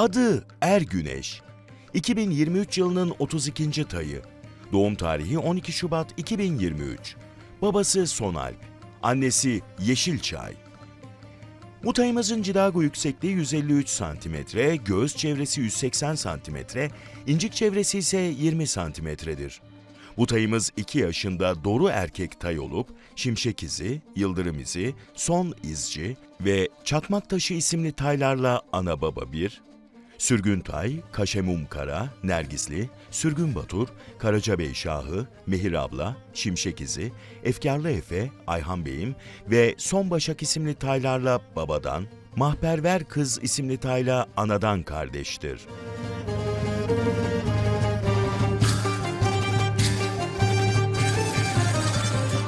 Adı Er Güneş. 2023 yılının 32. tayı. Doğum tarihi 12 Şubat 2023. Babası Sonalp. Annesi Yeşilçay. Bu tayımızın cidago yüksekliği 153 cm, göğüs çevresi 180 cm, incik çevresi ise 20 cm'dir. Bu tayımız 2 yaşında doğru erkek tay olup şimşek izi, yıldırım izi, son izci ve çakmak taşı isimli taylarla ana baba bir, Sürgün Tay, Kaşemum Kara, Nergisli, Sürgün Batur, Karacabey Şahı, Mehir Abla, Şimşek İzi, Efkarlı Efe, Ayhan Bey'im ve Son Başak isimli taylarla babadan, Mahperver Kız isimli tayla anadan kardeştir.